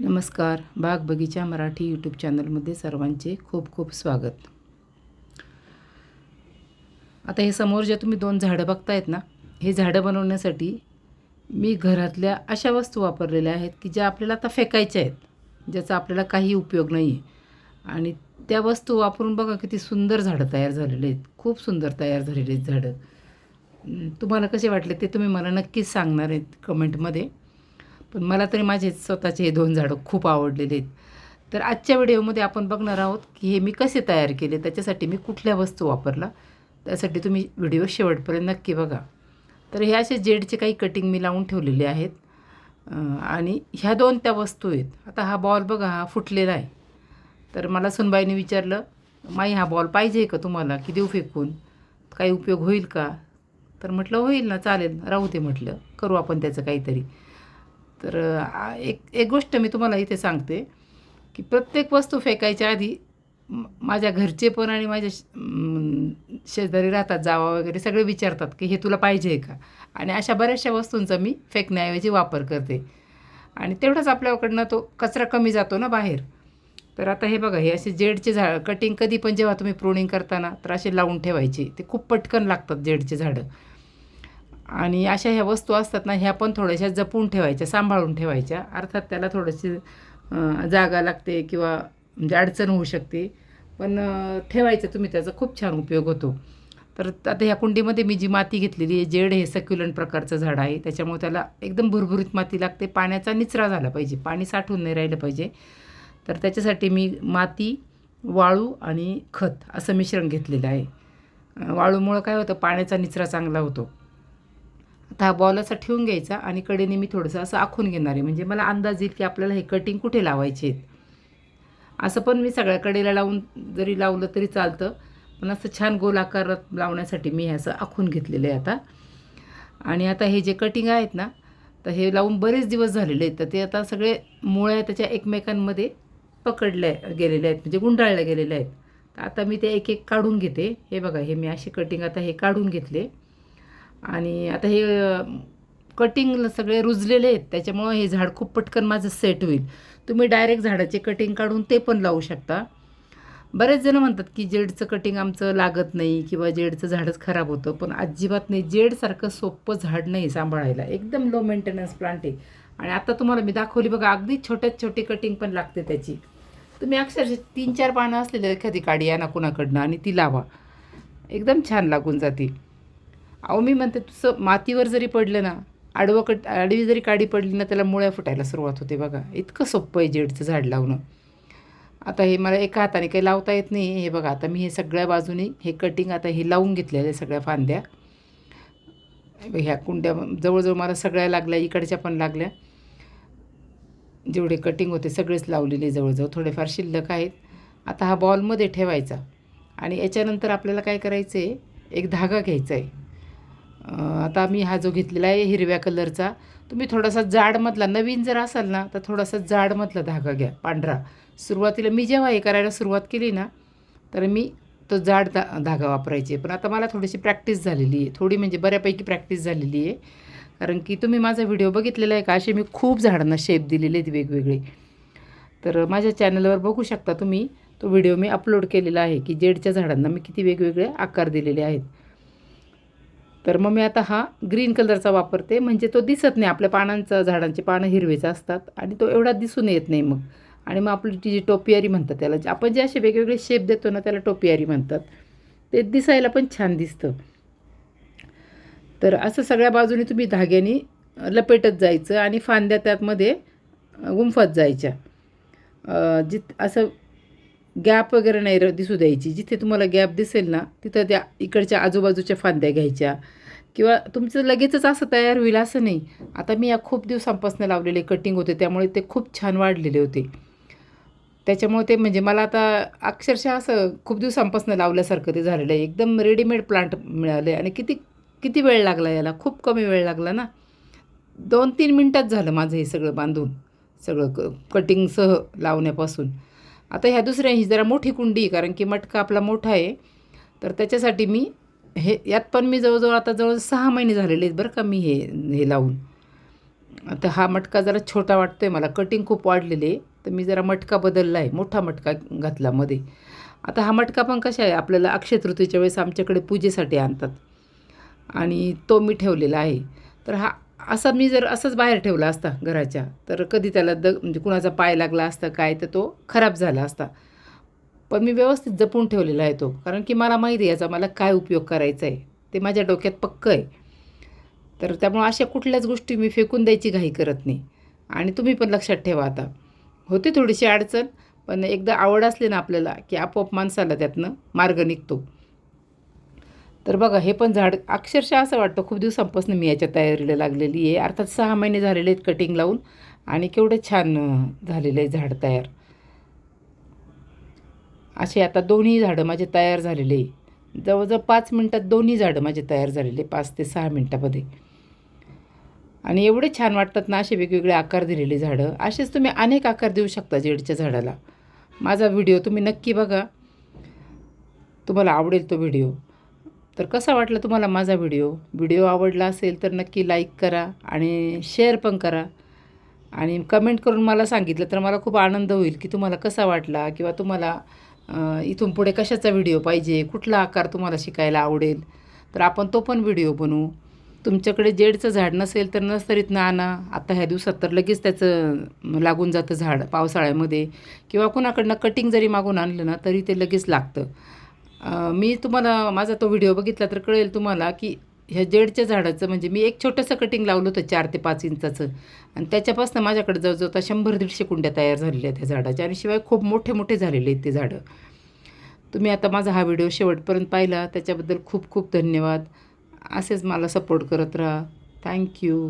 नमस्कार. बाग बगीचा मराठी यूट्यूब चॅनलमध्ये सर्वांचे खूप खूप स्वागत. आता हे समोर जे तुम्ही दोन झाडं बघतायत ना हे झाडं बनवण्यासाठी मी घरातल्या अशा वस्तू वापरलेल्या आहेत की ज्या आपल्याला आता फेकायच्या आहेत ज्याचा आपल्याला काही उपयोग नाही आहे आणि त्या वस्तू वापरून बघा किती सुंदर झाडं तयार झालेले आहेत. खूप सुंदर तयार झालेले आहेत झाडं. तुम्हाला कसे वाटले ते तुम्ही मला नक्कीच सांगणार आहेत कमेंटमध्ये पण मला तरी माझे स्वतःचे हे दोन झाडं खूप आवडलेले आहेत. तर आजच्या व्हिडिओमध्ये आपण बघणार आहोत की हे मी कसे तयार केले त्याच्यासाठी मी कुठल्या वस्तू वापरला त्यासाठी तुम्ही व्हिडिओ शेवटपर्यंत नक्की बघा. तर हे असे जेडचे काही कटिंग मी लावून ठेवलेले आहेत. आणि ह्या दोन त्या वस्तू आहेत. आता हा बॉल बघा हा फुटलेला आहे. तर मला सुनबाईने विचारलं माई हा बॉल पाहिजे का तुम्हाला? की देऊ फेकून? काही उपयोग होईल का? तर म्हटलं होईल ना चालेल राहू ते म्हटलं. करू आपण त्याचं काहीतरी. तर एक एक गोष्ट मी तुम्हाला इथे सांगते की प्रत्येक वस्तू फेकायच्या आधी माझ्या घरचे पण आणि माझ्या शेजारी राहतात जावा वगैरे सगळे विचारतात की हे तुला पाहिजे आहे का? आणि अशा बऱ्याचशा वस्तूंचा मी फेकण्याऐवजी वापर करते. आणि तेवढाच आपल्याकडनं तो कचरा कमी जातो ना बाहेर. तर आता हे बघा हे असे जेडचे झाड कटिंग कधी पण जेव्हा तुम्ही प्रोनिंग करताना तर असे लावून ठेवायचे. ते खूप पटकन लागतात जेडचे झाडं. आणि अशा ह्या वस्तू असतात ना ह्या पण थोड्याशा जपून ठेवायच्या सांभाळून ठेवायच्या. अर्थात त्याला थोडीशी जागा लागते किंवा म्हणजे अडचण होऊ शकते. पण ठेवायचं तुम्ही त्याचा खूप छान उपयोग होतो. तर आता ह्या कुंडीमध्ये मी जी माती घेतलेली आहे जेड हे सक्युलंट प्रकारचं झाड आहे. त्याच्यामुळे त्याला एकदम भुरभुरीत माती लागते. पाण्याचा निचरा झाला पाहिजे. पाणी साठवून नाही राहिलं पाहिजे. तर त्याच्यासाठी मी माती वाळू आणि खत असं मिश्रण घेतलेलं आहे. वाळूमुळं काय होतं? पाण्याचा निचरा चांगला होतो. आता हा बॉल असा ठेवून घ्यायचा आणि कडेने मी थोडंसं असं आखून घेणार आहे. म्हणजे मला अंदाज येईल की आपल्याला हे कटिंग कुठे लावायचे आहेत. असं पण मी सगळ्या कडेला लावून जरी लावलं तरी चालतं. पण असं छान गोल आकारात लावण्यासाठी मी हे असं आखून घेतलेलं आहे आता. आणि आता हे जे कटिंग आहेत ना तर हे लावून बरेच दिवस झालेले आहेत. तर ते आता सगळे मुळ्या त्याच्या एकमेकांमध्ये पकडल्या गेलेल्या आहेत. म्हणजे गुंडाळल्या गेलेल्या आहेत. तर आता मी ते एक एक काढून घेते. हे बघा हे मी असे कटिंग आता हे काढून घेतले. आणि आता हे कटिंग सगळे रुजलेले आहेत त्याच्यामुळं हे झाड खूप पटकन माझं सेट होईल. तुम्ही डायरेक्ट झाडाचे कटिंग काढून ते पण लावू शकता. बरेच जण म्हणतात की जेडचं कटिंग आमचं लागत नाही किंवा जेडचं झाडच खराब होतं पण अजिबात नाही. जेडसारखं सोपं झाड नाही सांभाळायला. एकदम लो मेंटेनन्स प्लांट आहे. आणि आता तुम्हाला मी दाखवली बघा अगदी छोट्यात छोटी कटिंग पण लागते त्याची. तुम्ही अक्षरशः तीन चार पानं असलेली एखादी काढी या ना कुणाकडनं आणि ती लावा. एकदम छान लागून जाते अहो मी म्हणते तुझं मातीवर जरी पडलं ना आडवं कट आडवी जरी काडी पडली ना त्याला मुळ्या फुटायला सुरुवात होते बघा. इतकं सोपं आहे जेडचं झाड लावणं. आता हे मला एका हाताने काही लावता येत नाही. हे बघा आता मी हे सगळ्या बाजूनी हे कटिंग आता हे लावून घेतलेलं आहे सगळ्या फांद्या. ह्या कुंड्या जवळजवळ मला सगळ्या लागल्या इकडच्या पण लागल्या. जेवढे कटिंग होते सगळेच लावलेले जवळजवळ. थोडेफार शिल्लक आहेत. आता हा बॉलमध्ये ठेवायचा. आणि याच्यानंतर आपल्याला काय करायचं आहे एक धागा घ्यायचा आहे आता मी हा जो घेतलेला आहे हिरव्या कलरचा तुम्ही थोडासा जाडमधला नवीन जर असाल ना तर थोडासा जाडमधला धागा घ्या पांढरा. सुरुवातीला मी जेव्हा हे करायला सुरुवात केली ना तर मी तो जाड धा धागा वापरायचे. पण आता मला थोडीशी प्रॅक्टिस झालेली आहे. थोडी म्हणजे बऱ्यापैकी प्रॅक्टिस झालेली आहे. कारण की तुम्ही माझा व्हिडिओ बघितलेला आहे का? असे मी खूप झाडांना शेप दिलेले आहेत वेगवेगळे. तर माझ्या चॅनलवर बघू शकता तुम्ही तो व्हिडिओ मी अपलोड केलेला आहे की जेडच्या झाडांना मी किती वेगवेगळे आकार दिलेले आहेत. तर मग मी आता हा ग्रीन कलरचा वापरते. म्हणजे तो दिसत नाही. आपल्या पानांचं झाडांचे पानं हिरवेच असतात आणि तो एवढा दिसून येत नाही मग. आणि मग आपली ती जी टोपियारी म्हणतात त्याला जे- आपण जे असे वेगवेगळे शेप देतो ना त्याला टोपियारी म्हणतात. ते दिसायला पण छान दिसतं. तर असं सगळ्या बाजूने तुम्ही धाग्याने लपेटत जायचं आणि फांद्या त्यातमध्ये गुंफत जायच्या. जित असं गॅप वगैरे नाही र- दिसू द्यायची. जिथे तुम्हाला गॅप दिसेल ना तिथं त्या इकडच्या आजूबाजूच्या फांद्या घ्यायच्या. किंवा तुमचं लगेचच असं तयार होईल असं नाही. आता मी या खूप दिवसांपासून लावलेले कटिंग होते त्यामुळे ते खूप छान वाढलेले होते. त्याच्यामुळे ते म्हणजे मला आता अक्षरशः असं खूप दिवसांपासून लावल्यासारखं ते झालेलं आहे. एकदम रेडीमेड प्लांट मिळाले आणि किती किती वेळ लागला याला? खूप कमी वेळ लागला ना? दोन तीन मिनटात झालं माझं हे सगळं बांधून सगळं क कटिंगसह लावण्यापासून. आता ह्या दुसऱ्या ही जरा मोठी कुंडी कारण की मटका आपला मोठा आहे. तर त्याच्यासाठी मी हे यात पण मी जवळजवळ आता जवळ सहा महिने झालेले आहेत बरं का मी हे हे लावून. आता हा मटका जरा छोटा वाटतो आहे मला कटिंग खूप वाढलेली आहे. तर मी जरा मटका बदलला आहे मोठा मटका घातला मध्ये. आता हा मटका पण कसा आहे आपल्याला अक्षय तृतीच्या वेळेस आमच्याकडे पूजेसाठी आणतात. आणि तो मी ठेवलेला आहे. तर हा असा मी जर असंच बाहेर ठेवला असता घराच्या तर कधी त्याला द म्हणजे कुणाचा पाय लागला असता काय तर तो खराब झाला असता. पण मी व्यवस्थित जपून ठेवलेला आहे तो कारण की मला माहिती आहे याचा मला काय उपयोग करायचा आहे. ते माझ्या डोक्यात पक्कं आहे. तर त्यामुळे अशा कुठल्याच गोष्टी मी फेकून द्यायची घाई करत नाही. आणि तुम्ही पण लक्षात ठेवा आता. होते थोडीशी अडचण पण एकदा आवड असली ना आपल्याला की आपोआप माणसाला त्यातनं मार्ग निघतो. तर बघा हे पण झाड अक्षरशः असं वाटतं खूप दिवसांपासून मी याच्या तयारीला लागलेली आहे. अर्थात सहा महिने झालेले आहेत कटिंग लावून आणि केवढं छान झालेलं आहे झाड तयार. असे आता दोन्ही झाडं माझे तयार झालेले आहे. जवळजवळ पाच मिनटात दोन्ही झाडं माझे तयार झालेले पाच ते सहा मिनटामध्ये. आणि एवढे छान वाटतात ना असे वेगवेगळे आकार दिलेले झाडं. असेच तुम्ही अनेक आकार देऊ शकता जेडच्या झाडाला. माझा व्हिडिओ तुम्ही नक्की बघा. तुम्हाला आवडेल तो व्हिडिओ. तर कसा वाटला तुम्हाला माझा व्हिडिओ? व्हिडिओ आवडला असेल तर नक्की लाईक करा आणि शेअर पण करा. आणि कमेंट करून मला सांगितलं तर मला खूप आनंद होईल की तुम्हाला कसा वाटला किंवा तुम्हाला इथून पुढे कशाचा व्हिडिओ पाहिजे कुठला आकार तुम्हाला शिकायला आवडेल. तर आपण तो पण व्हिडिओ बनवू. तुमच्याकडे जेडचं झाड नसेल तर नर्सरीतनं आणा. आता ह्या दिवसात तर लगेच त्याचं लागून जातं झाड पावसाळ्यामध्ये. किंवा कुणाकडनं कटिंग जरी मागून आणलं ना तरी ते लगेच लागतं. मी तुम्हाला माझा तो व्हिडिओ बघितला तर कळेल तुम्हाला की ह्या जेडच्या झाडाचं म्हणजे मी एक छोटंसं कटिंग लावलं होतं चार ते पाच इंचाचं. आणि त्याच्यापासून माझ्याकडे जवळजवळ आता शंभर दीडशे कुंड्या तयार झालेल्या आहेत त्या झाडाच्या. आणि शिवाय खूप मोठे मोठे झालेले आहेत ते झाडं. तुम्ही आता माझा हा व्हिडिओ शेवटपर्यंत पाहिला. त्याच्याबद्दल खूप खूप धन्यवाद. असेच मला सपोर्ट करत राहा. थँक्यू